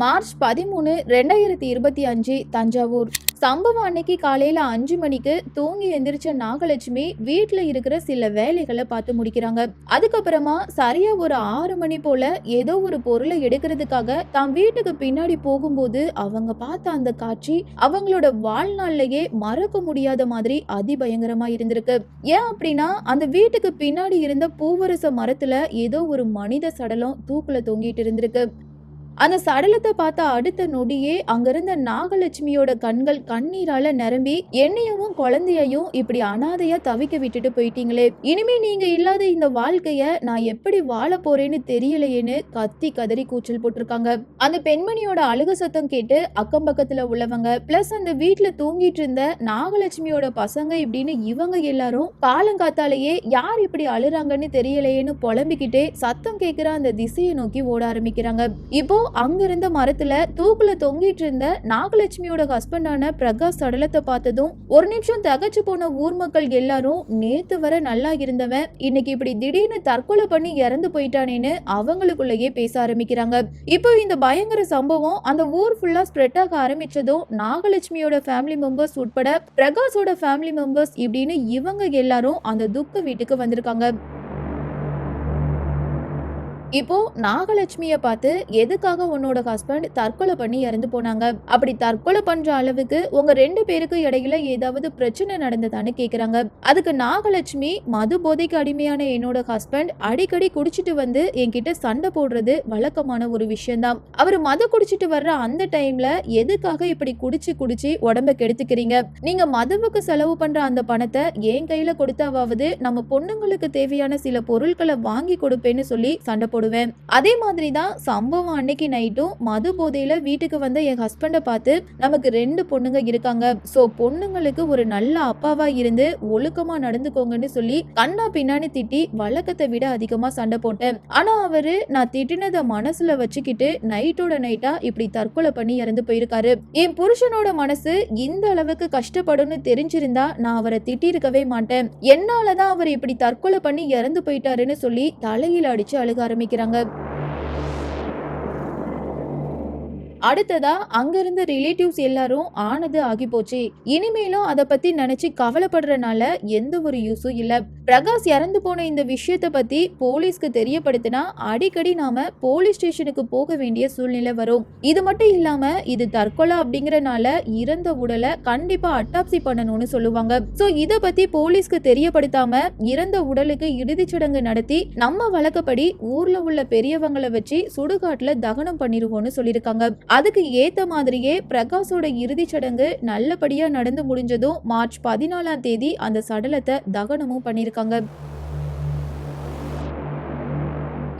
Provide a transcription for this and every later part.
March பதிமூணு ரெண்டாயிரத்தி இருபத்தி அஞ்சு தஞ்சாவூர். சம்பவம் அன்னைக்கு காலையில அஞ்சு மணிக்கு தூங்கி எந்திரிச்ச நாகலட்சுமி வீட்டில் இருக்கிற சில வேலைகளை பார்த்து முடிக்கிறாங்க. அதுக்கப்புறமா சரியா ஒரு ஆறு மணி போல ஏதோ ஒரு பொருளை எடுக்கிறதுக்காக தான் வீட்டுக்கு பின்னாடி போகும்போது அவங்க பார்த்த அந்த காட்சி அவங்களோட வாழ்நாள்லயே மறக்க முடியாத மாதிரி அதிபயங்கரமா இருந்திருக்கு. ஏன் அப்படின்னா அந்த வீட்டுக்கு பின்னாடி இருந்த பூவரச மரத்துல ஏதோ ஒரு மனித சடலம் தூக்குல தொங்கிட்டு இருந்திருக்கு. அந்த சடலத்தை பார்த்த அடுத்த நொடியே அங்கிருந்த நாகலட்சுமியோட கண்கள் கண்ணீரால நிரம்பி என்னையவும் குழந்தையையும் இப்படி அனாதையா தவிக்க விட்டுட்டு போயிட்டீங்களே. இனிமே நீங்க இல்லாத இந்த வாழ்க்கைய நான் எப்படி வாழ போறேன்னு தெரியலையேன்னு கத்தி கதறி கூச்சல் போட்டிருக்காங்க. அந்த பெண்மணியோட அழுக சத்தம் கேட்டு அக்கம் பக்கத்துல உள்ளவங்க பிளஸ் அந்த வீட்டுல தூங்கிட்டு இருந்த நாகலட்சுமியோட பசங்க இப்படின்னு இவங்க எல்லாரும் காலங்காத்தாலேயே யார் இப்படி அழுறாங்கன்னு தெரியலையேன்னு புலம்பிக்கிட்டே சத்தம் கேட்கிற அந்த திசையை நோக்கி ஓட ஆரம்பிக்கிறாங்க. இப்போ அங்கிருந்த மரத்துல தூக்குல தொங்கிட்டு இருந்த நாகலட்சுமியோட ஹஸ்பண்டான பிரகாஷ் சடலத்தை பார்த்ததும் ஒரு நிமிஷம் தகச்சு போன ஊர் மக்கள் எல்லாரும் நேத்து வர நல்லா இருந்தவன் இன்னைக்கு இப்படி திடீர்னு தற்கொலை பண்ணி இறந்து போயிட்டானேன்னு அவங்களுக்குள்ளேயே பேச ஆரம்பிக்கிறாங்க. இப்போ இந்த பயங்கர சம்பவம் அந்த ஊர் ஃபுல்லா ஸ்ப்ரெட் ஆக ஆரம்பிச்சதும் நாகலட்சுமியோட ஃபேமிலி மெம்பர்ஸ் உட்பட பிரகாஷோட ஃபேமிலி மெம்பர்ஸ் இப்படின்னு இவங்க எல்லாரும் அந்த துக்க வீட்டுக்கு வந்திருக்காங்க. இப்போ நாகலட்சுமிய பார்த்து எதுக்காக உன்னோட ஹஸ்பண்ட் தற்கொலை பண்ணி இறந்து போனாங்க? அப்படி தற்கொலை பண்ற அளவுக்கு உங்க ரெண்டு பேருக்கு இடையில ஏதாவது பிரச்சனை நடந்ததான்னு கேக்குறாங்க. அதுக்கு நாகலட்சுமி மது போதைக்கு அடிமையான என்னோட ஹஸ்பண்ட் அடிக்கடி குடிச்சிட்டு வந்து என்கிட்ட சண்டை போடுறது வழக்கமான ஒரு விஷயம்தான். அவர் மது குடிச்சிட்டு வர்ற அந்த டைம்ல எதுக்காக இப்படி குடிச்சு குடிச்சு உடம்ப கெடுத்துக்கிறீங்க? நீங்க மதுவுக்கு செலவு பண்ற அந்த பணத்தை என் கையில கொடுத்தாவது நம்ம பொண்ணுங்களுக்கு தேவையான சில பொருட்களை வாங்கி கொடுப்பேன்னு சொல்லி சண்டை போடுவேன். அதே மாதிரி தான் சம்பவம் அன்னைக்கு நைட்டும் மது போதையில வீட்டுக்கு வந்த என் ஹஸ்பண்டை பார்த்து நமக்கு ரெண்டு பொண்ணுங்க இருக்காங்க. சோ பொண்ணுங்களுக்கு ஒரு நல்ல அப்பாவா இருந்து ஒழுக்கமா நடந்துக்கோங்கன்னு சொல்லி கண்ணா பின்னாடி திட்டி வழக்கத்தை விட அதிகமா சண்டை போட்டேன். ஆனா அவரு நான் திட்டினதை மனசுல வச்சுக்கிட்டு நைட்டோட நைட்டா இப்படி தற்கொலை பண்ணி இறந்து போயிருக்காரு. என் புருஷனோட மனசு இந்த அளவுக்கு கஷ்டப்படும்னு தெரிஞ்சிருந்தா நான் அவரை திட்டிருக்கவே மாட்டேன். என்னாலதான் அவர் இப்படி தற்கொலை பண்ணி இறந்து போயிட்டாருன்னு சொல்லி தலையில் அடிச்சு அழுக ஆரம்பிக்கிறாங்க. அடுத்ததா அங்கிருந்த ரிலேட்டிவ்ஸ் எல்லாரும் ஆனது ஆகி போச்சு இனிமேலும் அதை பத்தி நினைச்சு கவலைப்படுறனால எந்த ஒரு யூஸும் இல்ல. பிரகாஷ் இறந்து போன இந்த விஷயத்த பத்தி போலீஸ்க்கு தெரியப்படுத்தினா அடிக்கடி நாம போலீஸ் ஸ்டேஷனுக்கு போக வேண்டிய சூழ்நிலை வரும். இது மட்டும் இல்லாம இது தற்கொலை அப்படிங்கறனால இறந்த உடலை கண்டிப்பா அட்டாப்சி பண்ணணும்னு சொல்லுவாங்க. சோ இத பத்தி போலீஸ்க்கு தெரியப்படுத்தாம இறந்த உடலுக்கு இறுதிச் சடங்கு நடத்தி நம்ம வழக்கப்படி ஊர்ல உள்ள பெரியவங்களை வச்சு சுடுகாட்டுல தகனம் பண்ணிருவோம்னு சொல்லியிருக்காங்க. அதுக்கு ஏத்த மாதிரியே பிரகாஷோட இறுதிச் சடங்கு நல்லபடியா நடந்து முடிஞ்சதும் மார்ச் பதினாலாம் தேதி அந்த சடலத்தை தகனமும் பண்ணியிருக்காங்க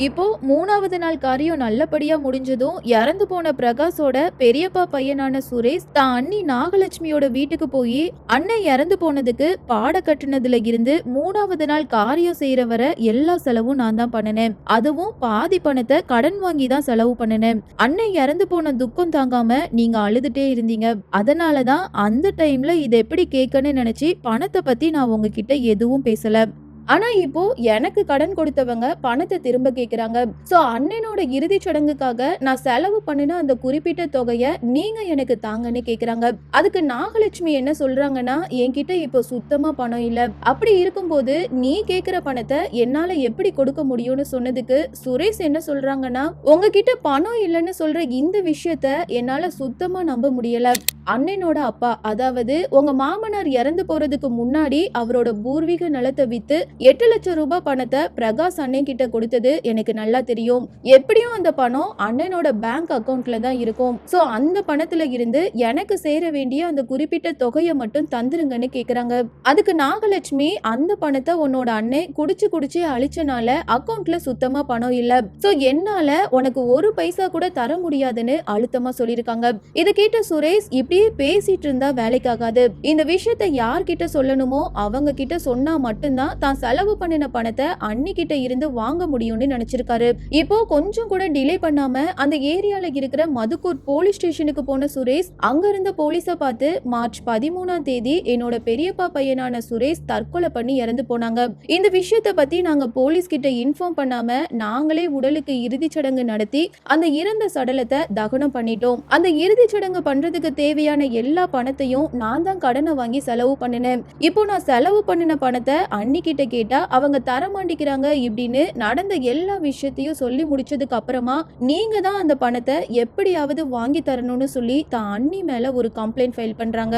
இப்போ மூணாவது நாள் காரியம் நல்லபடியா முடிஞ்சதும் இறந்து போன பிரகாஷோட பெரியப்பா பையனான சுரேஷ் தான் அண்ணி நாகலட்சுமியோட வீட்டுக்கு போய் அண்ணன் இறந்து போனதுக்கு பாட கட்டுனதுல இருந்து மூணாவது நாள் காரியம் செய்யற வர எல்லா செலவும் நான் தான் பண்ணினேன். அதுவும் பாதி பணத்தை கடன் வாங்கி தான் செலவு பண்ணினேன். அண்ணன் இறந்து போன துக்கம் தாங்காம நீங்க அழுதுட்டே இருந்தீங்க. அதனாலதான் அந்த டைம்ல இதை எப்படி கேட்கன்னு நினைச்சு பணத்தை பத்தி நான் உங்ககிட்ட எதுவும் பேசல. ஆனா இப்போ எனக்கு கடன் கொடுத்தவங்க பணத்தை திரும்ப கேக்குறாங்க. சோ அண்ணனோட இறுதி சடங்குக்காக நான் செலவு பண்ணின அந்த குறிப்பிட்ட தொகையை நீங்க எனக்கு தாங்கன்னு கேக்குறாங்க. அதுக்கு நாகலட்சுமி என்ன சொல்றாங்கன்னா என்கிட்ட இப்போ சுத்தமா பணம் இல்ல. அப்படி இருக்கும்போது நீ கேக்குற பணத்தை என்னால எப்படி கொடுக்க முடியும்னு சொன்னதுக்கு சுரேஷ் என்ன சொல்றாங்கன்னா உங்ககிட்ட பணம் இல்லைன்னு சொல்ற இந்த விஷயத்த என்னால சுத்தமா நம்ப முடியல. அண்ணனோட அப்பா அதாவது உங்க மாமனார் இறந்து போறதுக்கு முன்னாடி அவரோட பூர்வீக நிலத்தை வித்து எட்டு லட்சம் ரூபாய் பணத்தை பிரகாஷ் அண்ணன் கிட்ட கொடுத்தது எனக்கு நல்லா தெரியும். எப்படியும் அந்த பணம் அண்ணனோட பேங்க் அக்கௌண்ட்ல தான் இருக்கும். சோ அந்த பணத்துல இருந்து எனக்கு சேர வேண்டிய அந்த குறிப்பிட்ட தொகையை மட்டும் தந்துருங்கன்னு கேக்குறாங்க. அதுக்கு நாகலட்சுமி அந்த பணத்தை உன்னோட அண்ணன் குடிச்சு குடிச்சு அழிச்சனால அக்கௌண்ட்ல சுத்தமா பணம் இல்ல. சோ என்னால உனக்கு ஒரு பைசா கூட தர முடியாதுன்னு அழுத்தமா சொல்லியிருக்காங்க இதை கேட்ட சுரேஷ் இப்படியே பேசிட்டு இருந்தா வேலைக்காகாது. இந்த விஷயத்த யார்கிட்ட சொல்லணுமோ அவங்க கிட்ட சொன்னா மட்டும்தான் தான் செலவு பண்ணின பணத்தை அன்னிக்கிட்ட இருந்து வாங்க முடியும்னு நினைச்சிருக்காரு. இப்போ கொஞ்சம் கூட டிலே பண்ணாம அந்த ஏரியால இருக்கிற மதுக்கூர் போலீஸ் ஸ்டேஷனுக்கு போன சுரேஷ் அங்க இருந்த போலீஸ பார்த்து மார்ச் பதிமூணாம் தேதி என்னோட பெரியப்பா பையனான சுரேஷ் தற்கொலை பண்ணி இறந்து போனாங்க. இந்த விஷயத்த பத்தி நாங்க போலீஸ் கிட்ட இன்ஃபார்ம் பண்ணாம நாங்களே உடலுக்கு இறுதிச் சடங்கு நடத்தி அந்த இறந்த சடலத்தை தகனம் பண்ணிட்டோம். அந்த இறுதிச் சடங்கு பண்றதுக்கு தேவையான எல்லா பணத்தையும் நான் தான் கடனை வாங்கி செலவு பண்ணினேன். இப்போ நான் செலவு பண்ணின பணத்தை அன்னிக்கிட்ட கேட்டா அவங்க தர மாட்டேங்கிறாங்க இப்படின்னு நடந்த எல்லா விஷயத்தையும் சொல்லி முடிச்சதுக்கு அப்புறமா நீங்க தான் அந்த பணத்தை எப்படியாவது வாங்கி தரணும்னு சொல்லி தான் அண்ணி மேல ஒரு கம்ப்ளைண்ட் ஃபைல் பண்றாங்க.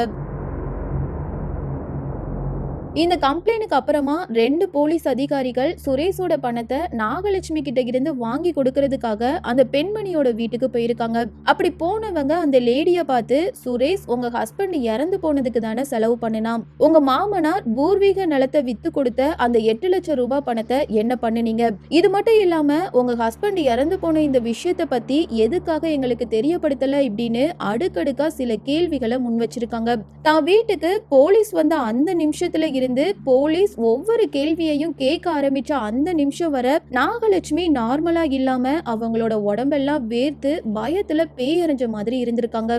இந்த கம்ப்ளைண்ட்டுக்கு அப்புறமா ரெண்டு போலீஸ் அதிகாரிகள் சுரேஷோட பணத்தை நாகலட்சுமி கிட்ட இருந்து வாங்கி கொடுக்கறதுக்காக அந்த பெண்மணியோட வீட்டுக்கு போயிருக்காங்க. அப்படி போனவங்க அந்த லேடிய பார்த்து சுரேஷ் உங்க ஹஸ்பண்ட் இறந்து போனதுக்கு தானே செலவு பண்ணினாம் உங்க மாமனார் பூர்வீக நிலத்தை வித்து கொடுத்த அந்த எட்டு லட்சம் ரூபாய் பணத்தை என்ன பண்ணுனீங்க? இது மட்டும் இல்லாம உங்க ஹஸ்பண்ட் இறந்து போன இந்த விஷயத்த பத்தி எதுக்காக எங்களுக்கு தெரியப்படுத்தல? இப்படின்னு அடுக்கடுக்கா சில கேள்விகளை முன் வச்சிருக்காங்க. தான் வீட்டுக்கு போலீஸ் வந்த அந்த நிமிஷத்துல இருந்து போலீஸ் ஒவ்வொரு கேள்வியையும் கேட்க ஆரம்பிச்ச அந்த நிமிஷம் வர நாகலட்சுமி நார்மலா இல்லாம அவங்களோட உடம்பெல்லாம் வேர்த்து பயத்துல பேயறிஞ்ச மாதிரி இருந்திருக்காங்க.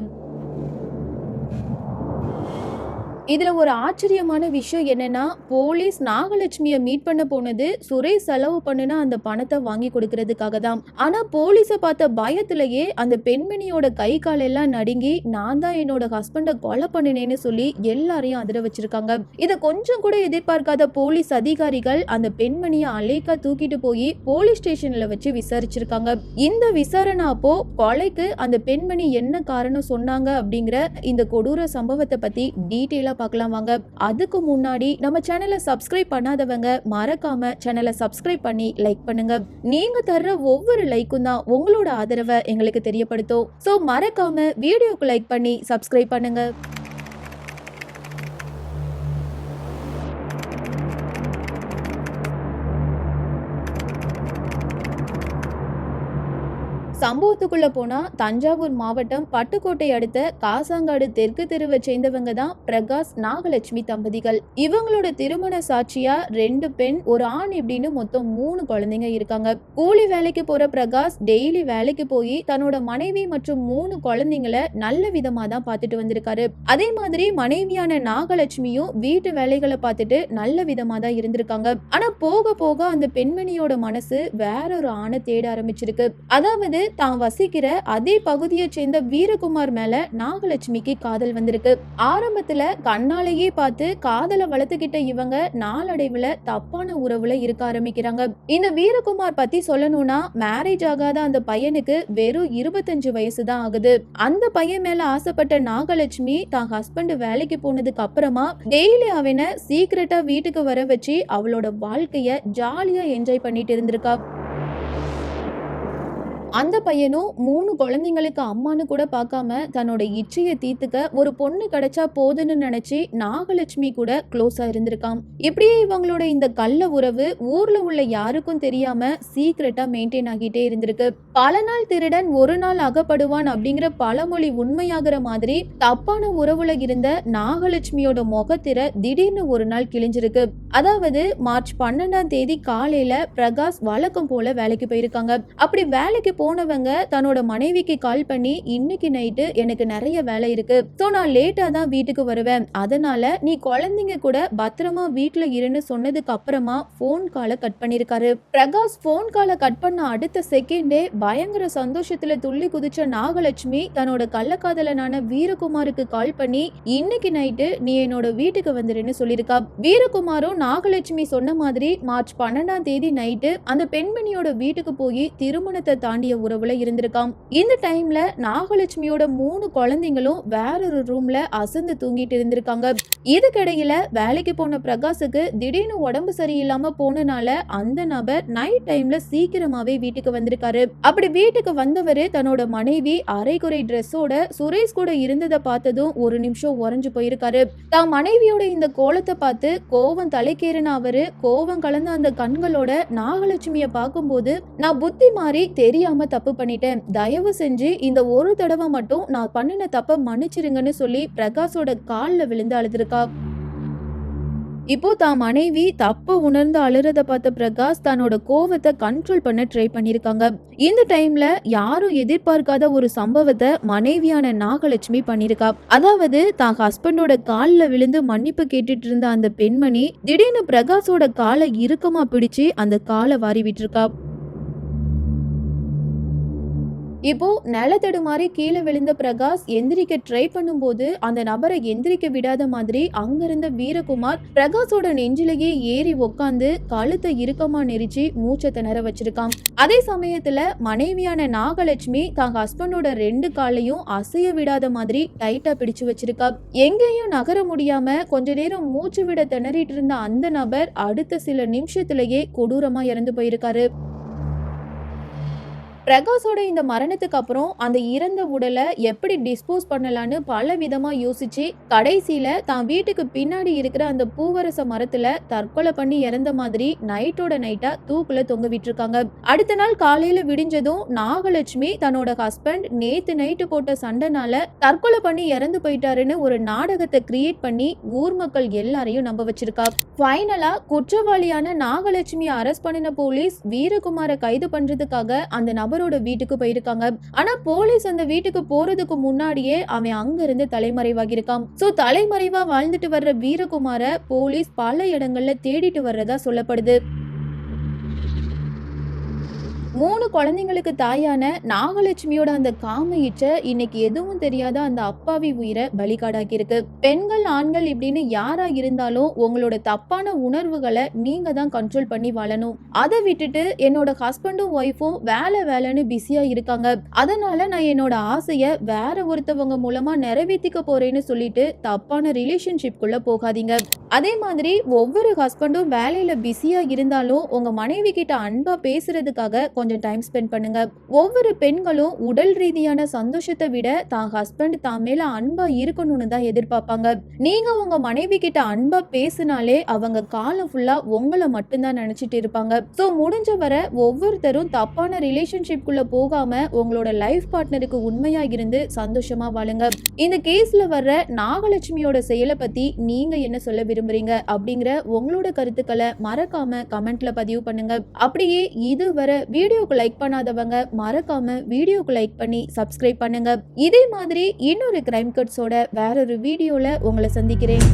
இதில் ஒரு ஆச்சரியமான விஷயம் என்னென்னா போலீஸ் நாகலட்சுமியை மீட் பண்ண போனது சுரேஷ் செலவு பண்ணுனா அந்த பணத்தை வாங்கி கொடுக்கறதுக்காக தான் ஆனால் போலீஸை பார்த்த பயத்திலேயே அந்த பெண்மணியோட கை காலெல்லாம் நடுங்கி நான் தான் என்னோட ஹஸ்பண்டை கொலை பண்ணினேன்னு சொல்லி எல்லாரையும் அதிர வச்சிருக்காங்க. இதை கொஞ்சம் கூட எதிர்பார்க்காத போலீஸ் அதிகாரிகள் அந்த பெண்மணியை அலேக்கா தூக்கிட்டு போய் போலீஸ் ஸ்டேஷன்ல வச்சு விசாரிச்சிருக்காங்க. இந்த விசாரணை அப்போ கொலைக்கு அந்த பெண்மணி என்ன காரணம் சொன்னாங்க அப்படிங்கிற இந்த கொடூர சம்பவத்தை பத்தி டீட்டெயிலாக பார்க்கலாம் வாங்க அதுக்கு முன்னாடி நம்ம சேனலை சப்ஸ்கிரைப் பண்ணாதவங்க மறக்காம சேனலை சப்ஸ்கிரைப் பண்ணி லைக் பண்ணுங்க. நீங்க தர்ற ஒவ்வொரு லைக்கும் தான் உங்களோட ஆதரவை எங்களுக்கு தெரியப்படுத்தும். ஸோ மறக்காம வீடியோக்கு லைக் பண்ணி சப்ஸ்கிரைப் பண்ணுங்க. சம்பவத்துக்குள்ள போனா தஞ்சாவூர் மாவட்டம் பட்டுக்கோட்டை அடுத்த காசாங்காடு தெற்கு தெருவை சேர்ந்தவங்க தான் பிரகாஷ் நாகலட்சுமி தம்பதிகள். இவங்களோட திருமண சாட்சியா ரெண்டு பெண் ஒரு ஆண் இப்படின்னு மொத்தம் மூணு குழந்தைங்க இருக்காங்க. கூலி வேலைக்கு போற பிரகாஷ் டெய்லி வேலைக்கு போய் தன்னோட மனைவி மற்றும் மூணு குழந்தைங்களை நல்ல விதமா தான் பார்த்துட்டு வந்திருக்காரு. அதே மாதிரி மனைவியான நாகலட்சுமியும் வீட்டு வேலைகளை பார்த்துட்டு நல்ல விதமா தான் இருந்திருக்காங்க. ஆனா போக போக அந்த பெண்மணியோட மனசு வேற ஒரு ஆணை தேட ஆரம்பிச்சிருக்கு. அதாவது தான் வசிக்கிற அதே பகுதியை சேர்ந்த வீரகுமார் மேல நாகலட்சுமிக்கு காதல் வந்திருக்கு. ஆரம்பத்துல கண்ணாலேயே பார்த்து காதலை வளர்த்துக்கிட்ட இவங்க நாளடைவுல தப்பான உறவுல இருக்க ஆரம்பிக்கிறாங்க. இந்த வீரகுமார் பத்தி சொல்லணும்னா மேரேஜ் ஆகாத அந்த பையனுக்கு வெறும் இருபத்தஞ்சு வயசு தான் ஆகுது. அந்த பையன் மேல ஆசைப்பட்ட நாகலட்சுமி தான் ஹஸ்பண்ட் வேலைக்கு போனதுக்கு அப்புறமா டெய்லி அவனை சீக்கிரட்டா வீட்டுக்கு வர வச்சு அவளோட வாழ்க்கைய ஜாலியா என்ஜாய் பண்ணிட்டு இருந்திருக்கா. அந்த பையனும் மூணு குழந்தைங்களுக்கு அம்மான்னு கூட பார்க்காம தன்னோட இச்சையை தீர்த்துக்க ஒரு பொண்ணு கிடைச்சா போதுன்னு நினைச்சு நாகலட்சுமி கூட க்ளோஸா இருந்திருக்கான் இப்படியே இவங்களோட இந்த கள்ள உறவு ஊர்ல உள்ள யாருக்கும் தெரியாம சீக்கிரட்டா மெயின்டைன் ஆகிட்டே இருந்திருக்கு. பல நாள் திருடன் ஒரு நாள் அகப்படுவான் அப்படிங்கிற பழமொழி உண்மையாகிற மாதிரி தப்பான உறவுல இருந்த நாகலட்சுமியோட முகத்திர திடீர்னு ஒரு நாள் கிழிஞ்சிருக்கு. அதாவது மார்ச் பன்னெண்டாம் தேதி காலையில பிரகாஷ் வழக்கம் போல வேலைக்கு போயிருக்காங்க. அப்படி வேலைக்கு போனவங்க தன்னோட மனைவிக்கு கால் பண்ணி இன்னைக்கு நைட்டு எனக்கு நிறைய வேலை இருக்கு. ஸோ நான் லேட்டா தான் வீட்டுக்கு வருவேன். அதனால நீ குழந்தைங்க கூட பத்திரமா வீட்டுல இருன்னு சொன்னதுக்கு அப்புறமா ஃபோன் காலை கட் பண்ணிருக்காரு. பிரகாஷ் ஃபோன் காலை கட் பண்ண அடுத்த செகண்டே பயங்கர சந்தோஷத்துல துள்ளி குதிச்ச நாகலட்சுமி தன்னோட கள்ளக்காதலனான வீரகுமாருக்கு கால் பண்ணி இன்னைக்கு நைட்டு நீ என்னோட வீட்டுக்கு வந்துருன்னு சொல்லியிருக்கா வீரகுமாரும் நாகலட்சுமி சொன்ன மாதிரி மார்ச் பன்னெண்டாம் தேதி நைட்டு அந்த பெண்மணியோட வீட்டுக்கு போய் திருமணத்தை தாண்டி தாண்டிய உறவுல இருந்திருக்காம். இந்த டைம்ல நாகலட்சுமியோட மூணு குழந்தைங்களும் வேறொரு ரூம்ல அசந்து தூங்கிட்டு இருந்திருக்காங்க. இதுக்கிடையில வேலைக்கு போன பிரகாஷுக்கு திடீர்னு உடம்பு சரியில்லாம போனனால அந்த நபர் நைட் டைம்ல சீக்கிரமாவே வீட்டுக்கு வந்திருக்காரு. அப்படி வீட்டுக்கு வந்தவர் தன்னோட மனைவி அரைகுறை ட்ரெஸ்ஸோட சுரேஷ் கூட இருந்ததை பார்த்ததும் ஒரு நிமிஷம் உறைஞ்சு போயிருக்காரு. தான் மனைவியோட இந்த கோலத்தை பார்த்து கோவம் தலைக்கேறின அவரு கோவம் கலந்த அந்த கண்களோட நாகலட்சுமிய பார்க்கும்போது நான் புத்தி மாறி தெரியாம தப்பு பண்ணிட்டேன். தயவு செஞ்சு இந்த ஒரு தடவை மட்டும் நான் பண்ணின தப்ப மன்னிச்சிருங்கன்னு சொல்லி பிரகாஷோட காலில் விழுந்து அழுதுருக்கா. இப்போ தான் மனைவி தப்பு உணர்ந்து அழுறத பார்த்த பிரகாஷ் தன்னோட கோவத்தை கண்ட்ரோல் பண்ண ட்ரை பண்ணியிருக்காங்க இந்த டைம்ல யாரும் எதிர்பார்க்காத ஒரு சம்பவத்தை மனைவியான நாகலட்சுமி பண்ணிருக்கா. அதாவது தான் ஹஸ்பண்டோட காலில் விழுந்து மன்னிப்பு கேட்டுட்டு இருந்த அந்த பெண்மணி திடீர்னு பிரகாஷோட காலை இறுக்கமா பிடிச்சு அந்த காலை வாரி விட்டுருக்கா. இப்போ நிலத்தடுமாறி கீழே விழுந்த பிரகாஷ் எந்திரிக்க ட்ரை பண்ணும்போது அந்த நபரை எந்திரிக்க விடாத மாதிரி அங்கிருந்த வீரகுமார் பிரகாஷோட நெஞ்சிலேயே ஏறி உக்காந்து கழுத்தை இறுக்கமா நெரிச்சு மூச்சை திணற வச்சிருக்கான் அதே சமயத்துல மனைவியான நாகலட்சுமி தான் ஹஸ்பண்டோட ரெண்டு காலையும் அசைய விடாத மாதிரி டைட்டா பிடிச்சு வச்சிருக்கா. எங்கேயும் நகர முடியாம கொஞ்ச நேரம் மூச்சு விட திணறிட்டு இருந்த அந்த நபர் அடுத்த சில நிமிஷத்திலேயே கொடூரமா இறந்து போயிருக்காரு. பிரகாஷோட இந்த மரணத்துக்கு அப்புறம் அந்த இறந்த உடலை எப்படி டிஸ்போஸ் பண்ணலான்னு பல விதமா யோசிச்சு கடைசியில தான் வீட்டுக்கு பின்னாடி இருக்கிற அந்த பூவரச மரத்துல தற்கொலை பண்ணி இறந்த மாதிரி நைட்டோட நைட்டா தூக்குல தொங்க விட்டுருக்காங்க அடுத்த நாள் காலையில விடிஞ்சதும் நாகலட்சுமி தன்னோட ஹஸ்பண்ட் நேத்து நைட்டு போட்ட சண்டைனால தற்கொலை பண்ணி இறந்து போயிட்டாருன்னு ஒரு நாடகத்தை கிரியேட் பண்ணி ஊர் மக்கள் எல்லாரையும் நம்ப வச்சிருக்கா. ஃபைனலா குற்றவாளியான நாகலட்சுமியை அரெஸ்ட் பண்ணின போலீஸ் வீரகுமாரை கைது பண்றதுக்காக அந்த நபரோட வீட்டுக்கு போயிருக்காங்க. ஆனா போலீஸ் அந்த வீட்டுக்கு போறதுக்கு முன்னாடியே அவன் அங்க இருந்து தலைமறைவாகியிருக்கான். சோ தலைமறைவா வாழ்ந்துட்டு வர்ற வீரகுமார போலீஸ் பல இடங்கள்ல தேடிட்டு வர்றதா சொல்லப்படுது. மூணு குழந்தைங்களுக்கு தாயான நாகலட்சுமியோட அந்த காம இச்சை இன்னைக்கு எதுவும் தெரியாத அந்த அப்பாவி உயிரை பலிகாடாக்கி இருக்கு பெண்கள் ஆண்கள் இப்படின்னு யாரா இருந்தாலும் உங்களோட தப்பான உணர்வுகளை நீங்க தான் கண்ட்ரோல் பண்ணி வாழணும். அதை விட்டுட்டு என்னோட ஹஸ்பண்டும் ஒய்ஃபும் வேலை வேலைன்னு பிஸியா இருக்காங்க. அதனால நான் என்னோட ஆசைய வேற ஒருத்தவங்க மூலமா நிறைவேற்றிக்க போறேன்னு சொல்லிட்டு தப்பான ரிலேஷன்ஷிப்குள்ள போகாதீங்க. அதே மாதிரி ஒவ்வொரு ஹஸ்பண்டும் வேலையில பிஸியா இருந்தாலும் உங்க மனைவி கிட்ட அன்பா பேசுறதுக்காக கொஞ்சம் டைம் ஸ்பெண்ட் பண்ணுங்க. ஒவ்வொரு பெண்களும் உடல் ரீதியான சந்தோஷத்தை விட தான் ஹஸ்பண்ட் தான் மேல அன்பா இருக்கணும்னு தான் எதிர்பார்ப்பாங்க. நீங்க உங்க மனைவி கிட்ட அன்பா பேசினாலே அவங்க காலம் ஃபுல்லா உங்களை மட்டும்தான் நினைச்சிட்டு இருப்பாங்க. ஸோ முடிஞ்ச வரை ஒவ்வொருத்தரும் தப்பான ரிலேஷன்ஷிப்குள்ள போகாம உங்களோட லைஃப் பார்ட்னருக்கு உண்மையா இருந்து சந்தோஷமா வாழுங்க. இந்த கேஸ்ல வர்ற நாகலட்சுமியோட செயலை பத்தி நீங்க என்ன சொல்ல விரும்புறீங்க? அப்படிங்கிற உங்களோட கருத்துக்களை மறக்காம கமெண்ட்ல பதிவு பண்ணுங்க. அப்படியே இதுவரை வீடியோக்கு லைக் பண்ணாதவங்க மறக்காம வீடியோக்கு லைக் பண்ணி சப்ஸ்கிரைப் பண்ணுங்க. இதே மாதிரி இன்னொரு கிரைம் கட்ஸோட வேறொரு வீடியோல உங்களை சந்திக்கிறேன்.